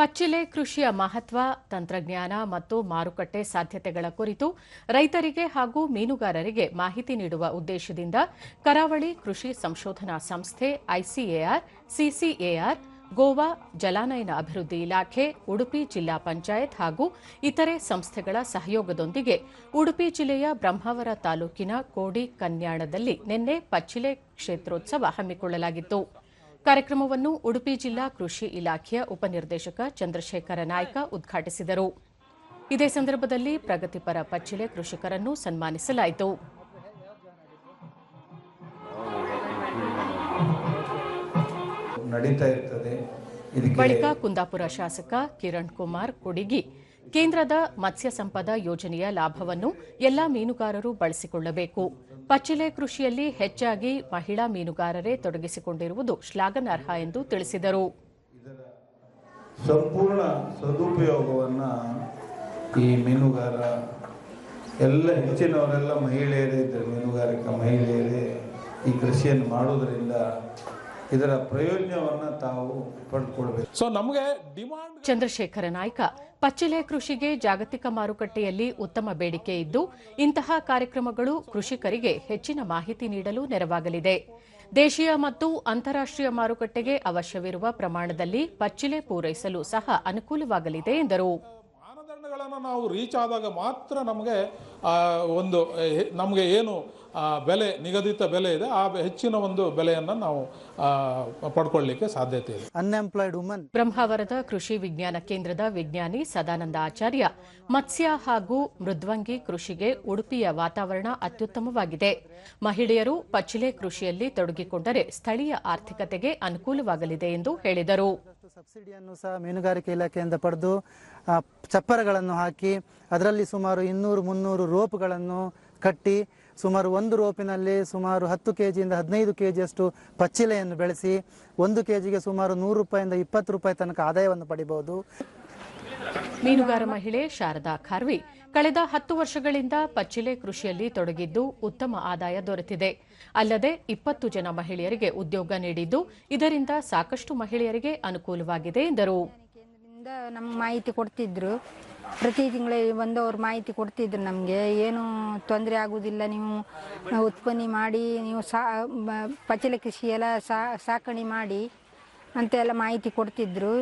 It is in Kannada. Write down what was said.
ಪಚ್ಚಿಲೆ ಕೃಷಿಯ ಮಹತ್ವ, ತಂತ್ರಜ್ಞಾನ ಮತ್ತು ಮಾರುಕಟ್ಟೆ ಸಾಧ್ಯತೆಗಳ ಕುರಿತು ರೈತರಿಗೆ ಹಾಗೂ ಮೀನುಗಾರರಿಗೆ ಮಾಹಿತಿ ನೀಡುವ ಉದ್ದೇಶದಿಂದ ಕರಾವಳಿ ಕೃಷಿ ಸಂಶೋಧನಾ ಸಂಸ್ಥೆ ಐಸಿಎಆರ್, ಸಿಸಿಎಆರ್, ಗೋವಾ ಜಲಾನಯನ ಅಭಿವೃದ್ಧಿ ಇಲಾಖೆ, ಉಡುಪಿ ಜಿಲ್ಲಾ ಪಂಚಾಯತ್ ಹಾಗೂ ಇತರೆ ಸಂಸ್ಥೆಗಳ ಸಹಯೋಗದೊಂದಿಗೆ ಉಡುಪಿ ಜಿಲ್ಲೆಯ ಬ್ರಹ್ಮಾವರ ತಾಲೂಕಿನ ಕೋಡಿ ಕನ್ಯಾಣದಲ್ಲಿ ನಿನ್ನೆ ಪಚ್ಚಿಲೆ ಕ್ಷೇತ್ರೋತ್ಸವ ಹಮ್ಮಿಕೊಳ್ಳಲಾಗಿತ್ತು. ಕಾರ್ಯಕ್ರಮವನ್ನು ಉಡುಪಿ ಜಿಲ್ಲಾ ಕೃಷಿ ಇಲಾಖೆಯ ಉಪನಿರ್ದೇಶಕ ಚಂದ್ರಶೇಖರ ನಾಯ್ಕ ಉದ್ಘಾಟಿಸಿದರು. ಇದೇ ಸಂದರ್ಭದಲ್ಲಿ ಪ್ರಗತಿಪರ ಪಚ್ಚಿಲೆ ಕೃಷಿಕರನ್ನು ಸನ್ಮಾನಿಸಲಾಯಿತು. ಬಳಿಕ ಕುಂದಾಪುರ ಶಾಸಕ ಕಿರಣ್ ಕುಮಾರ್ ಕುಡಿಗಿ ಕೇಂದ್ರದ ಮತ್ಸ್ಯ ಸಂಪದ ಯೋಜನೆಯ ಲಾಭವನ್ನು ಎಲ್ಲಾ ಮೀನುಗಾರರು ಬಳಸಿಕೊಳ್ಳಬೇಕು. ಪಚ್ಚಿಲೆ ಕೃಷಿಯಲ್ಲಿ ಹೆಚ್ಚಾಗಿ ಮಹಿಳಾ ಮೀನುಗಾರರೇ ತೊಡಗಿಸಿಕೊಂಡಿರುವುದು ಶ್ಲಾಘನಾರ್ಹ ಎಂದು ತಿಳಿಸಿದರು. ಸಂಪೂರ್ಣ ಸದುಪಯೋಗವನ್ನು ಈ ಮೀನುಗಾರ, ಎಲ್ಲ ಹೆಚ್ಚಿನವರೆಲ್ಲ ಮಹಿಳೆಯರೇ ಮೀನುಗಾರಿಕಾ ಮಹಿಳೆಯರೇ ಈ ಕೃಷಿಯನ್ನು ಮಾಡೋದರಿಂದ ಇದರ ಪ್ರಯೋಜನವನ್ನ ತಾವು ಪಡ್ಕೊಳ್ಬೇಕು. ಸೊ ನಮಗೆ ಡಿಮಾಂಡ್ ಚಂದ್ರಶೇಖರ ನಾಯ್ಕ ಪಚ್ಚಿಲೆ ಕೃಷಿಗೆ ಜಾಗತಿಕ ಮಾರುಕಟ್ಟೆಯಲ್ಲಿ ಉತ್ತಮ ಬೇಡಿಕೆ ಇದ್ದು ಇಂತಹ ಕಾರ್ಯಕ್ರಮಗಳು ಕೃಷಿಕರಿಗೆ ಹೆಚ್ಚಿನ ಮಾಹಿತಿ ನೀಡಲು ನೆರವಾಗಲಿದೆ. ದೇಶೀಯ ಮತ್ತು ಅಂತಾರಾಷ್ಟೀಯ ಮಾರುಕಟ್ಟೆಗೆ ಅವಶ್ಯವಿರುವ ಪ್ರಮಾಣದಲ್ಲಿ ಪಚ್ಚಿಲೆ ಪೂರೈಸಲು ಸಹ ಅನುಕೂಲವಾಗಲಿದೆ ಎಂದರು. ಮಾನದಂಡಗಳನ್ನು ನಾವು ರೀಚ್ ಆದಾಗ ಮಾತ್ರ ನಮಗೆ ಒಂದು ನಮಗೆ ಏನು ಬೆಲೆ ನಿಗದಿತ ಬೆಲೆ ಇದೆ. ಆ ಹೆಚ್ಚಿನ ಒಂದು ಬೆಲೆಯನ್ನು ನಾವು ಪಡ್ಕೊಳ್ಳಿಕ್ಕೆ ಸಾಧ್ಯತೆ ಇದೆ. ಅನ್ಎಂಪ್ಲಾಯ್ಡ್ ವುಮನ್ ಬ್ರಹ್ಮಾವರದ ಕೃಷಿ ವಿಜ್ಞಾನ ಕೇಂದ್ರದ ವಿಜ್ಞಾನಿ ಸದಾನಂದ ಆಚಾರ್ಯ ಮತ್ಸ್ಯ ಹಾಗೂ ಮೃದ್ವಂಗಿ ಕೃಷಿಗೆ ಉಡುಪಿಯ ವಾತಾವರಣ ಅತ್ಯುತ್ತಮವಾಗಿದೆ. ಮಹಿಳೆಯರು ಪಚ್ಚಿಲೆ ಕೃಷಿಯಲ್ಲಿ ತೊಡಗಿಕೊಂಡರೆ ಸ್ಥಳೀಯ ಆರ್ಥಿಕತೆಗೆ ಅನುಕೂಲವಾಗಲಿದೆ ಎಂದು ಹೇಳಿದರು. ಸಬ್ಸಿಡಿಯನ್ನು ಸಹ ಮೀನುಗಾರಿಕೆ ಇಲಾಖೆಯಿಂದ ಪಡೆದು ಚಪ್ಪರಗಳನ್ನು ಹಾಕಿ ಅದರಲ್ಲಿ ಸುಮಾರು ಇನ್ನೂರು ಮುನ್ನೂರು ರೋಪ್ಗಳನ್ನು ಕಟ್ಟಿ ಸುಮಾರು ಒಂದು ರೋಪಿನಲ್ಲಿ ಸುಮಾರು ಹತ್ತು ಕೆ ಜಿಯಿಂದ ಹದಿನೈದು ಕೆ ಜಿಯಷ್ಟು ಪಚ್ಚಿಲೆಯನ್ನು ಬೆಳೆಸಿ ಒಂದು ಕೆ ಜಿಗೆ ಸುಮಾರು ನೂರು ರೂಪಾಯಿಂದ ಇಪ್ಪತ್ತು ರೂಪಾಯಿ ತನಕ ಆದಾಯವನ್ನು ಪಡಿಬಹುದು. ಮೀನುಗಾರ ಮಹಿಳೆ ಶಾರದಾ ಖಾರ್ವಿ ಕಳೆದ ಹತ್ತು ವರ್ಷಗಳಿಂದ ಪಚ್ಚಿಲೆ ಕೃಷಿಯಲ್ಲಿ ತೊಡಗಿದ್ದು ಉತ್ತಮ ಆದಾಯ ದೊರೆತಿದೆ. ಅಲ್ಲದೆ ಇಪ್ಪತ್ತು ಜನ ಮಹಿಳೆಯರಿಗೆ ಉದ್ಯೋಗ ನೀಡಿದ್ದು ಇದರಿಂದ ಸಾಕಷ್ಟು ಮಹಿಳೆಯರಿಗೆ ಅನುಕೂಲವಾಗಿದೆ ಎಂದರು. ನಮ್ಮ ಮಾಹಿತಿ ಕೊಡ್ತಿದ್ರು. ಪ್ರತಿ ತಿಂಗಳು ಬಂದು ಮಾಹಿತಿ ಕೊಡ್ತಿದ್ರು ನಮಗೆ. ಏನು ತೊಂದರೆ ಆಗುವುದಿಲ್ಲ ನೀವು ಉತ್ಪನ್ನ ಮಾಡಿ, ನೀವು ಸಾ ಪಚಲ ಕೃಷಿ ಎಲ್ಲ ಸಾಕಣೆ ಮಾಡಿ ಅಂತೆಲ್ಲ ಮಾಹಿತಿ ಕೊಡ್ತಿದ್ರು.